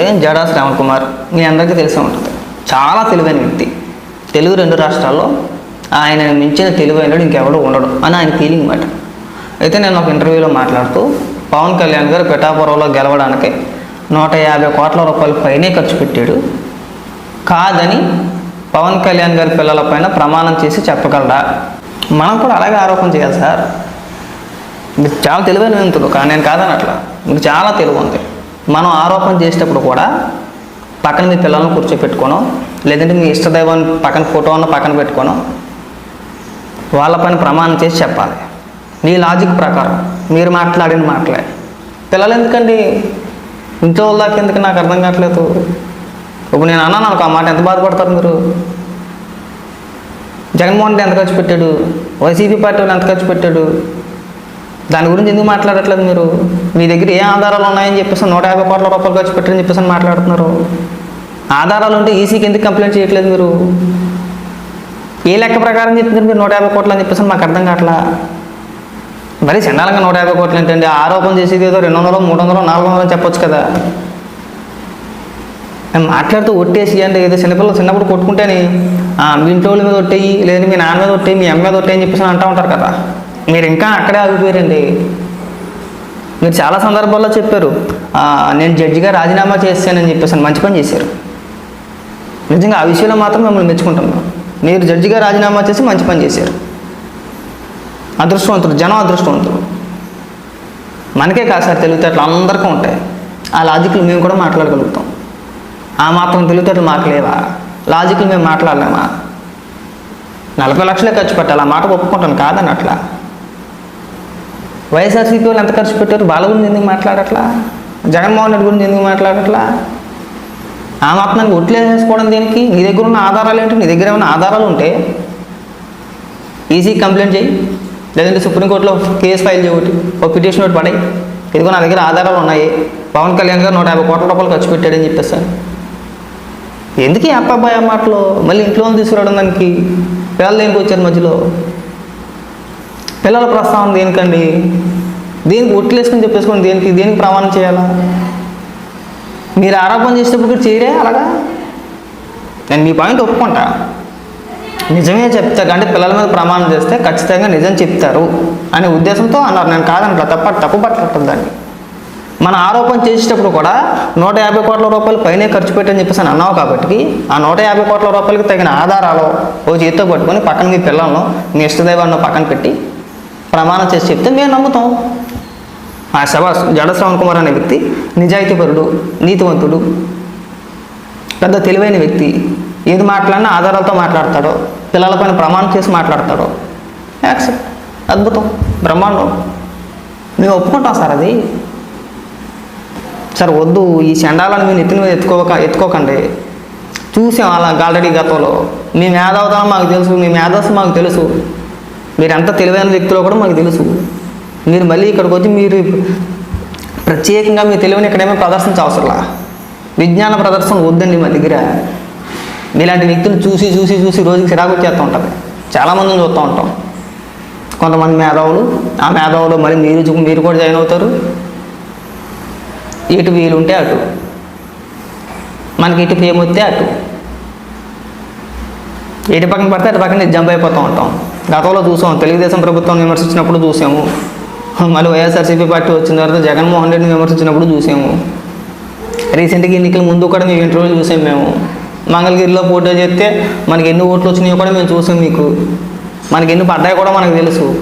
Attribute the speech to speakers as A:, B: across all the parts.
A: ఉన్నారంటే జడా శ్రావణ్ కుమార్ మీ అందరికీ తెలిసే ఉంటుంది. చాలా తెలివైన వ్యక్తి. తెలుగు రెండు రాష్ట్రాల్లో ఆయన మించిన తెలివైనడు ఇంకెవడు ఉండడు అని ఆయన ఫీలింగ్ మాట. అయితే నేను ఒక ఇంటర్వ్యూలో మాట్లాడుతూ పవన్ కళ్యాణ్ గారు పిఠాపురంలో గెలవడానికి నూట యాభై కోట్ల రూపాయలు పైనే ఖర్చు పెట్టాడు. కాదని పవన్ కళ్యాణ్ గారి పిల్లల పైన ప్రమాణం చేసి చెప్పగలరా మనం కూడా అలాగే ఆరోపణ చేయాలి సార్. మీకు చాలా తెలివైన వింతులు కానీ నేను కాదని అట్లా మీకు చాలా తెలివి ఉంది. మనం ఆరోపణ చేసేటప్పుడు కూడా పక్కన మీ పిల్లల్ని కూర్చోపెట్టుకోను లేదంటే మీ ఇష్టదైవాన్ని పక్కన ఫోటో ఉన్న పక్కన పెట్టుకోను. వాళ్ళ పైన ప్రమాణం చేసి చెప్పాలి. మీ లాజిక్ ప్రకారం మీరు మాట్లాడిన మాటలే. పిల్లలు ఎందుకండి? ఇంట్లో దాకా ఎందుకు నాకు అర్థం కావట్లేదు? ఇప్పుడు నేను అన్నాను అనుకో ఆ మాట ఎంత బాధపడతారు మీరు? జగన్మోహన్ రెడ్డి ఎంత ఖర్చు పెట్టాడు? వైసీపీ పార్టీ వాళ్ళు ఎంత ఖర్చు పెట్టాడు? దాని గురించి ఎందుకు మాట్లాడట్లేదు మీరు? మీ దగ్గర ఏ ఆధారాలు ఉన్నాయని చెప్పేసి నూట యాభై కోట్ల రూపాయలు ఖర్చు పెట్టారని చెప్పేసి మాట్లాడుతున్నారు. ఆధారాలు ఉంటే ఈసీకి ఎందుకు కంప్లైంట్ చేయట్లేదు మీరు? ఏ లెక్క ప్రకారం చెప్తున్నారు మీరు నూట యాభై కోట్లు అని చెప్పేసి మాకు అర్థం కావట్లా? మరి చండాలంగా నూట యాభై కోట్లు ఏంటండి? ఆరోపణ చేసేది ఏదో రెండు వందలు మూడు వందలు నాలుగు వందలు చెప్పొచ్చు కదా. మేము మాట్లాడుతూ ఒట్టేసి అంటే ఏదో చిన్నపిల్లలు చిన్నప్పుడు కొట్టుకుంటేనే "ఆ, మీ ఇంట్లో వాళ్ళ మీద ఒట్టేయి లేదంటే మీ నాన్న మీద ఒట్టేయి మీ అమ్మ మీద ఒట్టేయి అని చెప్పేసి అంటూ ఉంటారు కదా. మీరు ఇంకా అక్కడే ఆగిపోయారండి. మీరు చాలా సందర్భాల్లో చెప్పారు నేను జడ్జిగా రాజీనామా చేస్తానని చెప్పేసి మంచి పని చేశారు. నిజంగా ఆ విషయంలో మాత్రం మిమ్మల్ని మెచ్చుకుంటున్నాం మీరు జడ్జిగా రాజీనామా చేసి మంచి పని చేశారు. అదృష్టవంతుడు జనం అదృష్టవంతుడు మనకే కాదు సార్ తెలివితేటలు అందరికీ ఉంటాయి. ఆ లాజిక్లు మేము కూడా మాట్లాడగలుగుతాం. ఆ మాత్రం తెలివితేటలు మాకు లేవా? లాజిక్లు మేము మాట్లాడలేమా? నలభై లక్షలే ఖర్చు పెట్టాలి. ఆ మాట ఒప్పుకుంటాను కాదని అట్లా వైఎస్ఆర్సీపీ వాళ్ళు ఎంత ఖర్చు పెట్టారు? వాళ్ళ గురించి ఎందుకు మాట్లాడట్లా? జగన్మోహన్ రెడ్డి గురించి ఎందుకు మాట్లాడట్లా? ఆ మాత్రానికి ఒట్లు వేసుకోవడం దేనికి? నీ దగ్గర ఉన్న ఆధారాలు ఏంటి? నీ దగ్గర ఏమైనా ఆధారాలు ఉంటే ఈజీ కంప్లైంట్ చేయి. లేదంటే సుప్రీంకోర్టులో కేసు ఫైల్ చేయొకటి ఒక పిటిషన్ ఒకటి పడాయి. ఇదిగో నా దగ్గర ఆధారాలు ఉన్నాయి. పవన్ కళ్యాణ్ గారు నూట యాభై కోట్ల రూపాయలు ఖర్చు పెట్టాడని చెప్పేస్తాను ఎందుకు ఈ అప్పబ్బాయి ఆ మాటలు? మళ్ళీ ఇంట్లో తీసుకురావడం దానికి పిల్లలు దేనికి వచ్చారు మధ్యలో? పిల్లల ప్రస్తావన దేనికండి? దేనికి ఒట్లు వేసుకొని దేనికి దేనికి ప్రమాణం చేయాలా? మీరు ఆరోపణ చేసేటప్పుడు కూడా చేయరే అలాగా? నేను మీ పాయింట్ ఒప్పుకుంటా. నిజమే చెప్తారు అంటే పిల్లల మీద ప్రమాణం చేస్తే ఖచ్చితంగా నిజం చెప్తారు అనే ఉద్దేశంతో అన్నారు. నేను కాదనట్లా తప్ప తప్పు పట్టలేదు దాన్ని. మన ఆరోపణ చేసేటప్పుడు కూడా నూట యాభై కోట్ల రూపాయలు పైనే ఖర్చు పెట్టని చెప్పేసి అని అన్నావు కాబట్టి ఆ నూట యాభై కోట్ల రూపాయలకి తగిన ఆధారాలు ఓ చేతితో పట్టుకొని పక్కన మీ పిల్లలను మీ ఇష్టదైవాన్ని పక్కన పెట్టి ప్రమాణం చేసి చెప్తే మేము నమ్ముతాం. ఆ శవ జడ శ్రవణ్ కుమార్ అనే వ్యక్తి నిజాయితీపరుడు నీతివంతుడు పెద్ద తెలివైన వ్యక్తి. ఏది మాట్లాడినా ఆధారాలతో మాట్లాడతాడో పిల్లలపైన ప్రమాణం చేసి మాట్లాడతాడో యాక్సెప్ట్ అద్భుతం బ్రహ్మాండం. మేము ఒప్పుకుంటాం సార్ అది. సార్ వద్దు ఈ చండాలను మీరు ఎత్తిన మీద ఎత్తుకోక ఎత్తుకోకండి. చూసాం అలా ఆల్రెడీ గతంలో. మీ మేధావుతాం మాకు తెలుసు మీ మేధస్సు మాకు తెలుసు. మీరు ఎంత తెలివైన వ్యక్తులు కూడా మాకు తెలుసు. మీరు మళ్ళీ ఇక్కడికి వచ్చి మీరు ప్రత్యేకంగా మీ తెలివిని ఇక్కడేమో ప్రదర్శించ అవసరంలా విజ్ఞాన ప్రదర్శన వద్దండి మా దగ్గర. మీలాంటి వ్యక్తులు చూసి చూసి చూసి రోజుకి చిరాకు వచ్చేస్తూ ఉంటుంది చాలామందిని చూస్తూ ఉంటాం. కొంతమంది మేధావులు ఆ మేధావులు మరి మీరు మీరు కూడా జాయిన్ అవుతారు. ఇటు వీలుంటే అటు. మనకి ఇటు ఫేమ్ వస్తే అటు. ఇటు పక్కన పడితే అటు పక్కన జంప్ అయిపోతూ ఉంటాం గతంలో చూసాం తెలుగుదేశం ప్రభుత్వం విమర్శించినప్పుడు చూసాము. మళ్ళీ వైఎస్ఆర్సీపీ పార్టీ వచ్చిన తర్వాత జగన్మోహన్ రెడ్డిని విమర్శించినప్పుడు చూసాము. రీసెంట్గా ఎన్నికల ముందు కూడా మేము ఇంటర్వ్యూ చూసాం మేము. మంగళగిరిలో పోటీ చేస్తే మనకి ఎన్ని ఓట్లు వచ్చినాయో కూడా మేము చూసాం మీకు. మనకి ఎన్ని పడ్డాయో కూడా మనకు తెలుసు.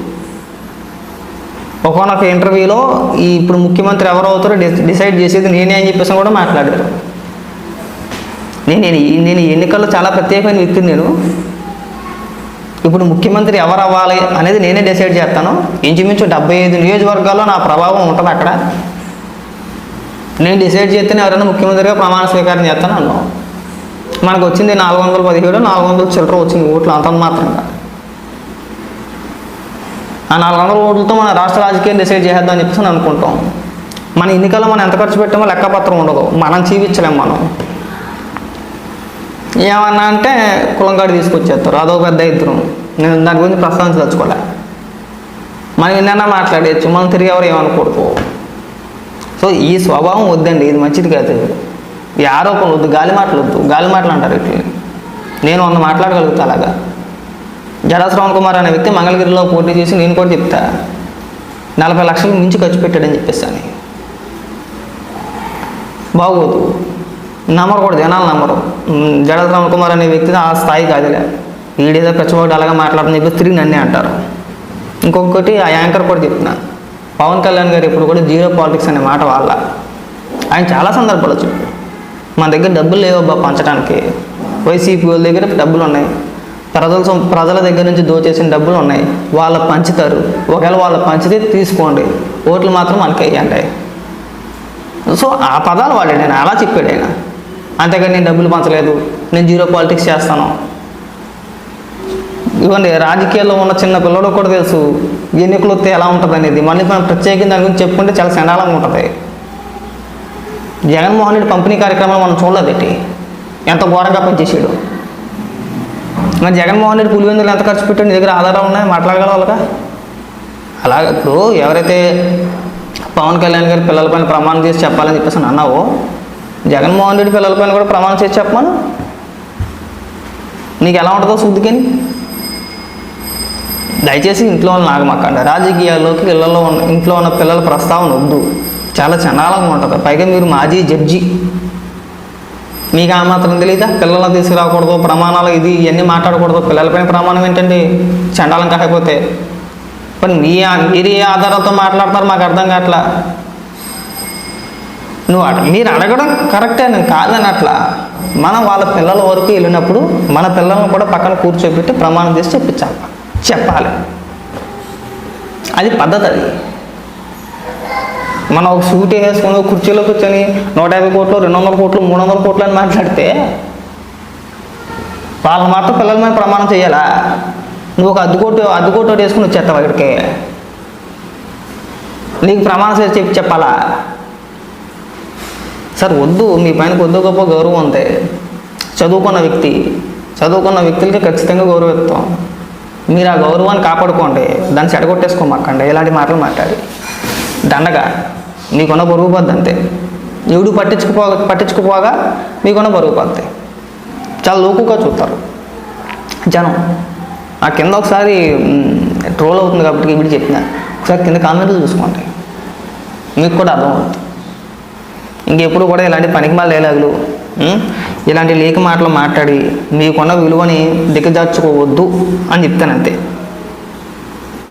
A: ఒకనొక ఇంటర్వ్యూలో ఈ ఇప్పుడు ముఖ్యమంత్రి ఎవరు అవుతారో డి- డిసైడ్ చేసేది నేనే అని చెప్పేసి కూడా మాట్లాడారు. నేను నేను నేను ఎన్నికల్లో చాలా ప్రత్యేకమైన వ్యక్తిని నేను. ఇప్పుడు ముఖ్యమంత్రి ఎవరు అవ్వాలి అనేది నేనే డిసైడ్ చేస్తాను. ఇంచుమించు డెబ్బై ఐదు నియోజకవర్గాల్లో నా ప్రభావం ఉంటుంది అక్కడ. నేను డిసైడ్ చేస్తేనే ఎవరైనా ముఖ్యమంత్రిగా ప్రమాణ స్వీకారం చేస్తాను అన్నాం మనకు వచ్చింది నాలుగు వందల పదిహేడు నాలుగు వందల చిల్లర వచ్చింది ఓట్లు అంత మాత్రంగా. ఆ నాలుగు వందల ఓట్లతో మన రాష్ట్ర రాజకీయం డిసైడ్ చేసేద్దాం అని చెప్పేసి అనుకుంటాం. మన ఎన్నికల్లో మనం ఎంత ఖర్చు పెట్టామో లెక్కపత్రం ఉండదు. మనం చూపించలేం మనం. ఏమన్నా అంటే కులంగాడి తీసుకొచ్చేస్తారు. అదో పెద్ద ఇద్దరు నేను దాని గురించి ప్రస్తావించదలుచుకోలే. మనం ఎన్నైనా మాట్లాడేయచ్చు. మనం తిరిగి ఎవరు ఏమనకూడదు సో ఈ స్వభావం వద్దండి. ఇది మంచిది కాదు. ఈ ఆరోపణలు వద్దు. గాలి మాటలు వద్దు. గాలి మాటలు అంటారు ఇట్లా నేను వంద మాట్లాడగలుగుతా అలాగా? జడాశ్రవణ్ కుమార్ అనే వ్యక్తి మంగళగిరిలో పోటీ చేసి నేను కూడా చెప్తా. నలభై లక్షలు మించి ఖర్చు పెట్టాడని చెప్పేస్తాను బాగోదు. నమ్మరు కూడా జనాలు నమ్మరు. జడ జడా కుమార్ అనే వ్యక్తి ఆ స్థాయి కాదులే. వీడేదో పెచ్చవాడు అలాగా మాట్లాడుతున్న చెప్పి తిరిగి నన్నే అంటారు. ఇంకొకటి ఆ యాంకర్ కూడా చెప్తున్నా. పవన్ కళ్యాణ్ గారు ఇప్పుడు కూడా జీరో పాలిటిక్స్ అనే మాట వాళ్ళ. ఆయన చాలా సందర్భాలు చెప్పు మన దగ్గర డబ్బులు లేవబ్బా పంచడానికి. వైసీపీ వాళ్ళ దగ్గర డబ్బులు ఉన్నాయి. ప్రజల ప్రజల దగ్గర నుంచి దోచేసిన డబ్బులు ఉన్నాయి. వాళ్ళు పంచుతారు. ఒకవేళ వాళ్ళు పంచితే తీసుకోండి. ఓట్లు మాత్రం మనకి వేయండి సో ఆ పదాలు వాడాడు ఆయన అలా చెప్పాడు ఆయన. అంతేగాని నేను డబ్బులు పంచలేదు. నేను జీరో పాలిటిక్స్ చేస్తాను. ఇవ్వండి రాజకీయాల్లో ఉన్న చిన్న పిల్లడు కూడా తెలుసు ఎన్నికలు వస్తే ఎలా ఉంటుంది అనేది. మళ్ళీ మనం ప్రత్యేకంగా దాని గురించి చెప్పుకుంటే చాలా చండాలంగా ఉంటుంది. జగన్మోహన్ రెడ్డి పంపిణీ కార్యక్రమాలు మనం చూడలేదట్టి ఎంత ఘోరంగా పనిచేసాడు మరి జగన్మోహన్ రెడ్డి పులివెందులు ఎంత ఖర్చు పెట్టాడు? నీ దగ్గర ఆధారాలు ఉన్నాయి? మాట్లాడగల వాళ్ళగా? అలాగే ఇప్పుడు ఎవరైతే పవన్ కళ్యాణ్ గారి పిల్లలపైన ప్రమాణం చేసి చెప్పాలని చెప్పేసి అన్నావో జగన్మోహన్ రెడ్డి పిల్లలపైన కూడా ప్రమాణం చేసి చెప్పమను. నీకు ఎలా ఉంటుందో శుద్ధికని దయచేసి ఇంట్లో ఉన్న నాగమక్కండి రాజకీయాల్లోకి ఇళ్ళలో ఉన్న ఇంట్లో ఉన్న పిల్లల ప్రస్తావన వద్దు. చాలా చండాలంగా ఉంటుంది. పైగా మీరు మాజీ జడ్జి. మీకు ఆ మాత్రం తెలియదా పిల్లలను తీసుకురాకూడదు ప్రమాణాలు ఇది ఇవన్నీ మాట్లాడకూడదు. పిల్లలపైన ప్రమాణం ఏంటండి? చండాలం కాకపోతే మరి మీ మీరు ఏ ఆధారాలతో మాట్లాడతారు మాకు అర్థం కావట్లా. నువ్వు అడ మీరు అడగడం కరెక్టే నేను కాదని అట్లా మనం వాళ్ళ పిల్లల వరకు వెళ్ళినప్పుడు మన పిల్లలను కూడా పక్కన కూర్చోబెట్టి ప్రమాణం చేసి చెప్పించాలి. చెప్పాలి. అది పద్ధతి అది. మనం ఒక సూట్ వేసుకుని ఒక కుర్చీలో కూర్చొని నూట యాభై కోట్లు రెండు వందల కోట్లు మూడు వందల కోట్లు అని మాట్లాడితే వాళ్ళ మాత్రం పిల్లల మీద ప్రమాణం చేయాలా? నువ్వు ఒక అద్దుకోటు అద్దుకోటు వేసుకుని వచ్చేస్తావు ఇక్కడికి? నీకు ప్రమాణం చేసి చెప్పి చెప్పాలా? సార్ వద్దు మీ పైన కొద్ది గొప్ప గౌరవం ఉంది చదువుకున్న వ్యక్తి చదువుకున్న వ్యక్తులకి ఖచ్చితంగా గౌరవిస్తాం మీరు ఆ గౌరవాన్ని కాపాడుకోండి దాన్ని చెడగొట్టేసుకోమాకండి ఇలాంటి మాటలు మాట్లాడి. దండగా మీకున్న బరువు పద్ది అంతే. ఎవడు పట్టించుకుపో పట్టించుకుపోగా మీకున్న బరువు పద్ది. చాలా లోకుగా చూస్తారు. జనం ఆ కింద ఒకసారి ట్రోల్ అవుతుంది కాబట్టి ఇప్పుడు చెప్పిన ఒకసారి కింద కామెంట్లు చూసుకోండి. మీకు కూడా అర్థమవుతుంది. ఇంకెప్పుడు కూడా ఇలాంటి పనికిమాల డైలాగులు ఇలాంటి లేక మాటలు మాట్లాడి మీకున్న విలువని దిగజార్చుకోవద్దు అని చెప్తాను అంతే